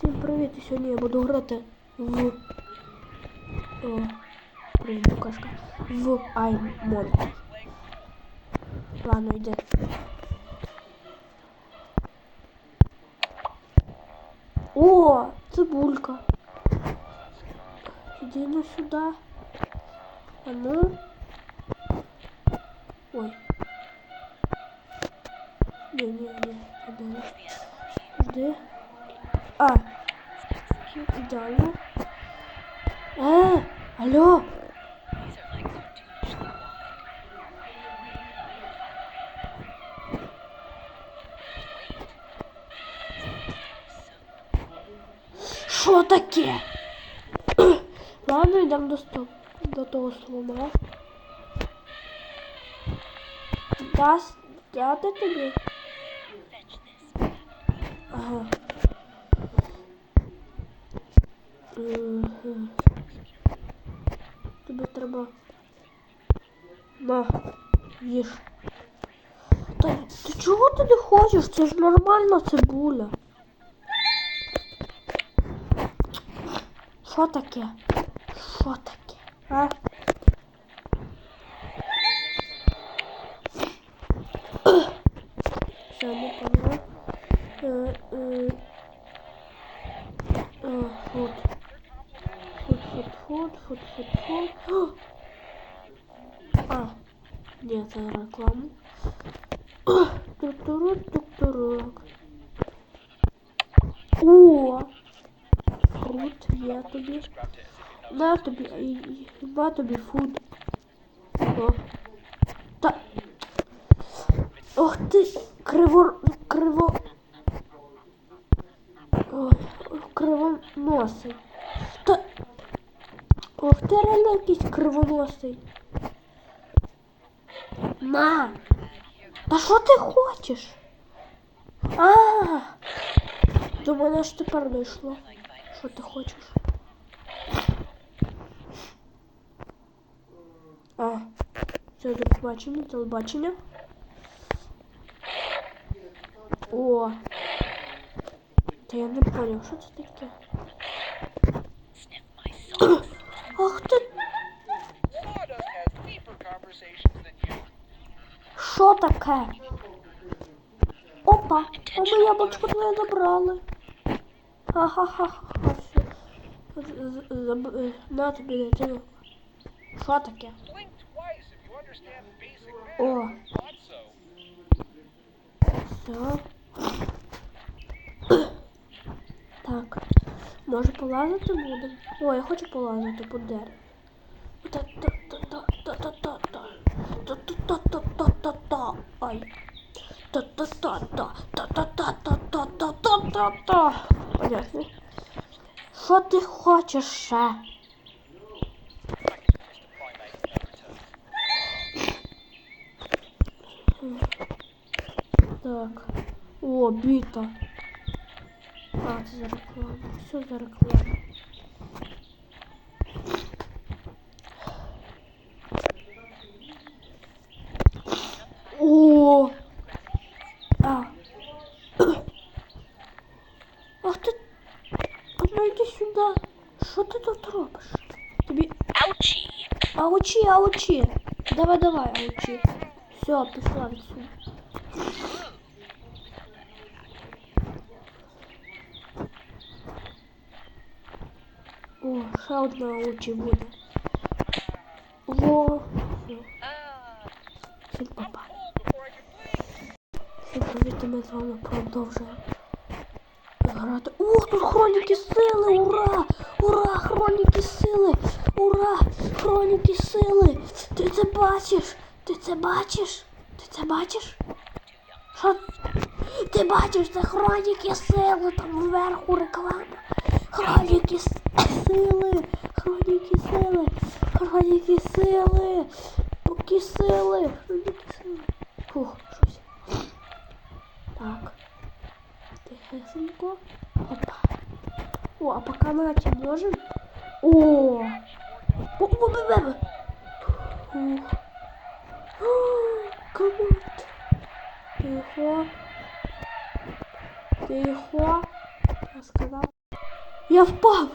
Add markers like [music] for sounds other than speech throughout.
Всім привіт! І сьогодні я буду грати в... О, привіт, букашка. В iMod. Ладно, йди. О, цибулька. Иди ну сюда. А ну. Ой. Не, не, не. Жди. Жди. А. Ідеально. Е, алло. Що таке? [coughs] Ладно, йдемо до стоп. До того слона. Дасть дяти тобі? Ага. Тобі треба. На, їж. Та ти чого ти не хочеш? Це ж нормальна цибуля. Що таке? Що таке? А? Все, не поняла. Е, е, е, Фуд. Фуд, фуд, фуд, фуд, фуд, фуд. О! А, ні, це реклама. Тук-туру, тук-турок. О! Фрут, я тобі. На тобі, на тобі фуд. О. Та. Ох ти, криво, криво. Ой, кривоносий. Та. Ох ти реально якийсь кривоносий. На. Та що ти хочеш? А. До мене ж тепер дійшло. Що ти хочеш? А, це до побачення, телебачення. О. Та я не поняв, що це таке? Опа, а ми яблучко твоє забрали. Ха-ха-ха-ха, все. Е, На тобі дитину. Що таке? О, все. Так, може полазити будемо? О, я хочу полазити по дереву. Та-та-та-та-та-та-та-та. Та-та-та-та-та-та-та. Ай. Та-та-та-та-та-та-та-та-та-та-та. Понятно. Що ти хочеш ще? Так. О, біта. А, це за рекламу. Все за рекламу. ну йди сюди. Що ти тут робиш? Тобі. Ouchie. Аучі, аучі. Давай, давай, аучі. Все, пішла відсюди. О, ще одна аучі буде. Во. Все. Всім папа. Before I can blink. Всім привіт, ми з вами продовжуємо Грати. Ух, тут хроніки сили! Ура! Ура! Хроніки сили! Ура! Хроніки сили! Ти це бачиш? Ти це бачиш? Ти це бачиш? Що? Ти бачиш, це хроніки сили, там зверху реклама. Хроніки сили! Хроніки сили! Хроніки сили! Поки сили! Хроніки сили! Фух, щось. Так. Тихесенько. Опа. О, а пока мы этим можем. О! О, о, о, о. Комод. Тихо. Тихо. Я сказал. Я впав.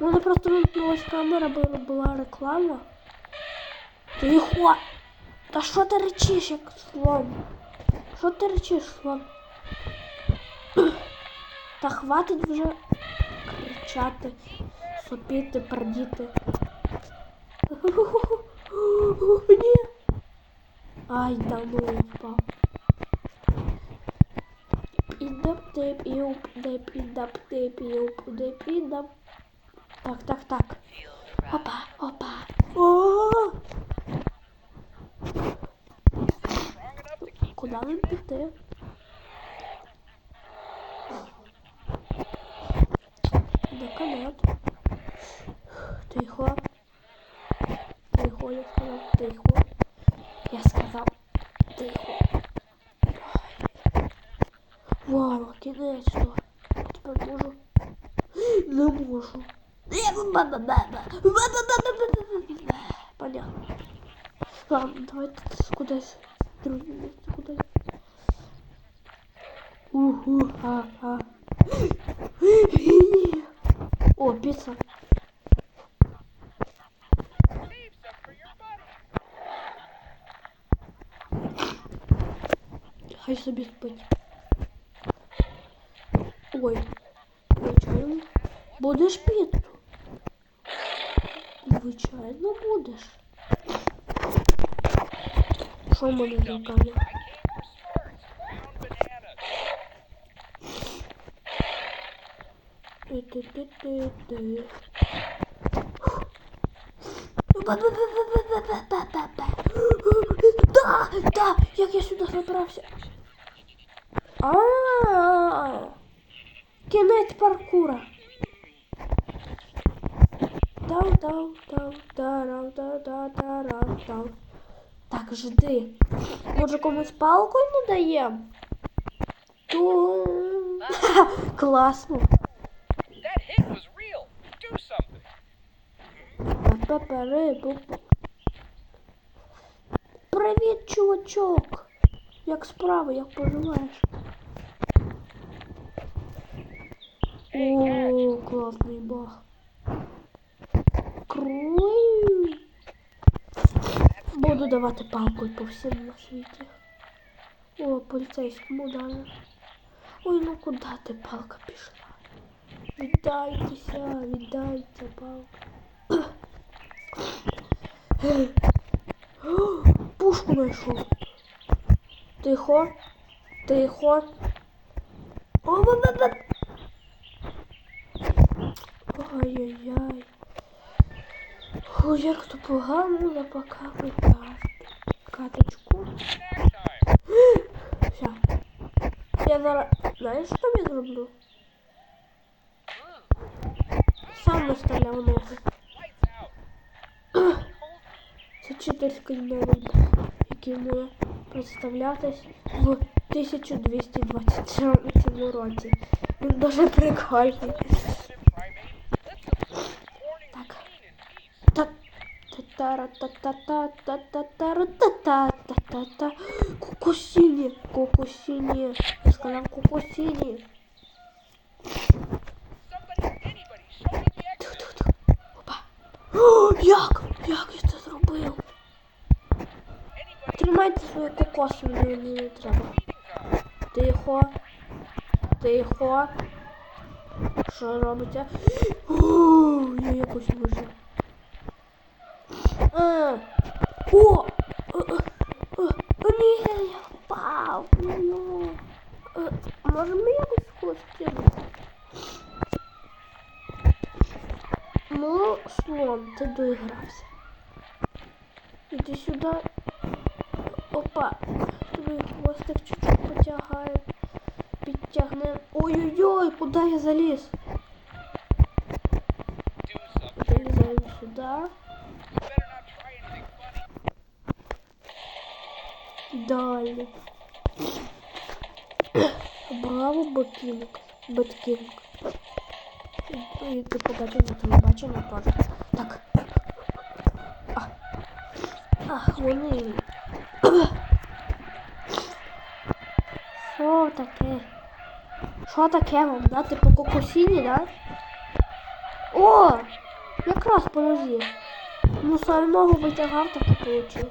Мене просто вимкнулась камера, бо була реклама. Тихо. Та що ти речиш, як слон? Що ти речиш, слон? [gasps] Та хватить вже кричати, сопіти, пердіти. [laughs] Ні. Ай, да ну я впав. Ідап тип іуп, деп ідап тип іуп, деп ідап. Так, так, так. Опа, опа. Понятно. Ладно, давай куда другим месту, куда Уху, а, а. О, пицца. Хочу себе спать. Ой. Будешь пиццу? звичайно, ну, будеш. Що в мене за камера? Ти-ти-ти-ти-ти. Да, да, як я сюди забрався. -а, -а, -а. кінець паркура тау тау тау тарау та та тарау тау Так, жди. Може комусь палку не дає? Ту. [laughs] Класно. Привіт, чувачок! Як справи, як поживаєш? О, класний бах. Буду давати палкою по на світі. О, поліцейському дали. Ой, ну куди ти палка пішла? Віддайтеся, віддайте палку. Пушку знайшов. Тихо. Тихо. О, як то погано я покажу карточку. Все. Я зараз... Знаєш, що я зроблю? Сам наставляв ногу. [gasps] Це читерська навіть, який буде представлятись в 1227 році. Він дуже прикольний. Me the exit. Тихо-тихо. Опа. О, як? Як я це зробив? Тримайте свої кокоси, мені не треба. Тихо. Тихо. Що робиться? О, я якось вижив. А. О! Е, е, е, е, Ні, я впав. Ну. Е, Може ми якось схочемо? Ну, слон, ти доігрався. Іди сюди. Опа. Твій хвостик чуть-чуть потягає. Підтягне. Ой-ой-ой, куди я заліз? Something. Сюди. Далі. Браво, Бекінг. Беткінг. І ти побачив на телебаченні теж. Так. Ах, вони. Що таке? Що таке вам дати по кокосіні, да? О! Якраз по. Ну, сам ногу витягав, так і получив.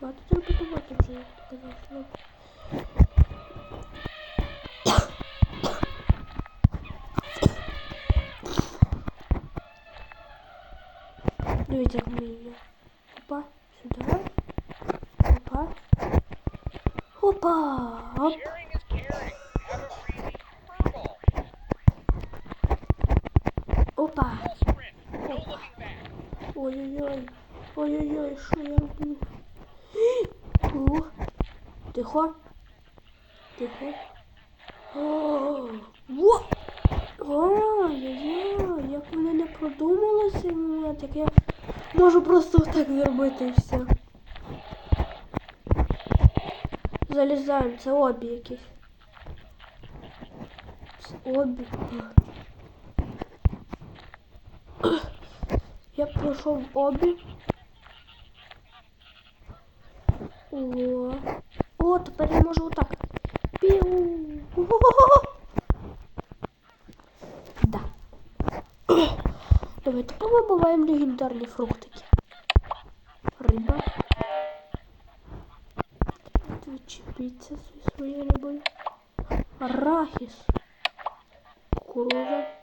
Ладно, треба подумати вже, як ти казав. Ну. Дивіться, як ми її. Опа, сюди. Опа. Опа. Оп. Sharing is caring. Have a freebie. Furball. Опа. Full sprint. No looking back. Ой-ой-ой. Ой-ой-ой, що я роблю? О, тихо. Тихо. О, во! Ой-ой-ой, як вони не продумали цей момент, я можу просто так зробити все. Залізаємо, це обі якісь. Це обі. Я пройшов обі. О, о, тепер я можу отак. Піу. Да. Давайте повибиваємо легендарні фруктики. Риба. Відчепіться зі своєю рибою. Арахіс. Кукуруза.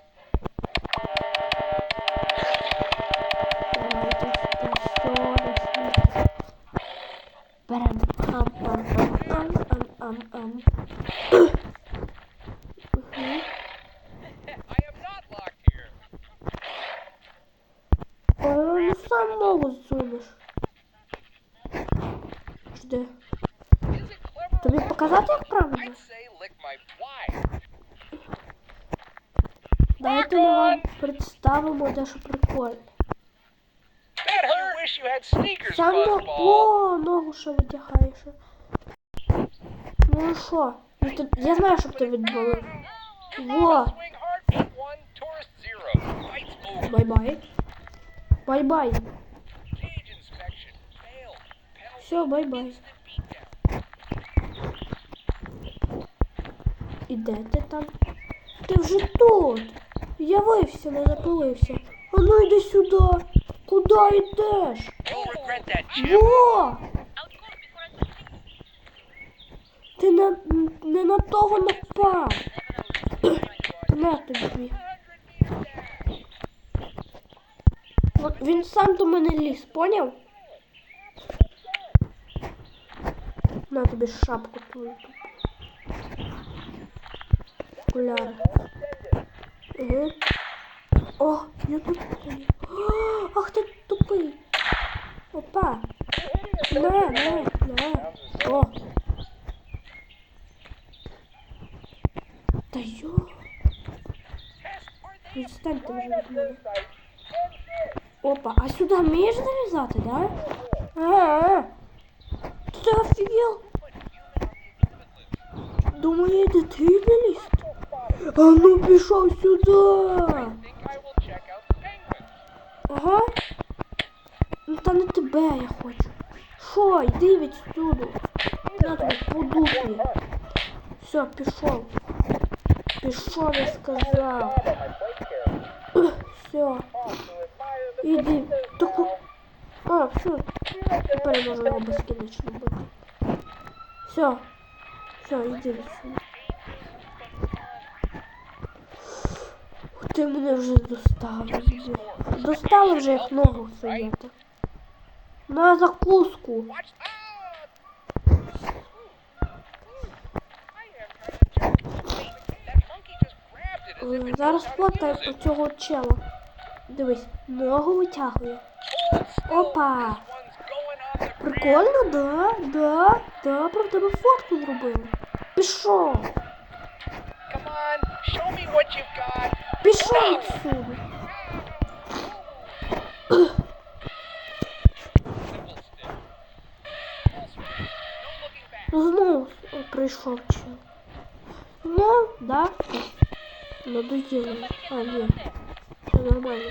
показати, як правильно? I'd say lick my wire. Давайте ми вам представимо дещо прикольне. Bet you wish you had sneakers, Сам ногу, fuzzball. о, ногу ще витягаєш. Ну і що? Ну, ти- Я знаю, щоб ти відбили. Во, Swing hard, beat one, tourist zero. Fights over. бай-бай. Бай-бай. Cage inspection failed. Penalty Все, бай-бай. І де ти там? Ти вже тут. Явився, не запилився. А ну йди сюди. Куди йдеш? Во! Ти на, не на того напав. На тобі. Він сам до мене ліз, поняв? На тобі шапку твою. Окуляри. Угу. О, я стою. Ах ти тупий. Опа. На, на, на. О. Та йо. Відстаньте вже від мене. Опа, а сюди вмієш залізати, да? А, ти офігел? Думаєте, ти не лізти? А ну пішов сюди. Ага. Ну та не тебе я хочу. Що, йди відсюди. На тобі по дупі. Все, пішов. Пішов, я сказав. Все. Іди. Таку. А, все. Тепер можу його безкінечно бити. Все. Все, іди відсюди. Ти мене вже достав. іди. Достали вже як ногу стояти. На закуску. Зараз use про цього чела. Дивись, ногу витягує. Опа. Прикольно, да? Да, да, про тебе фотку зробили. Пішов. Back. Ну, Знову прийшов чел. Ну, да. Надоїло. А, ні. Все нормально.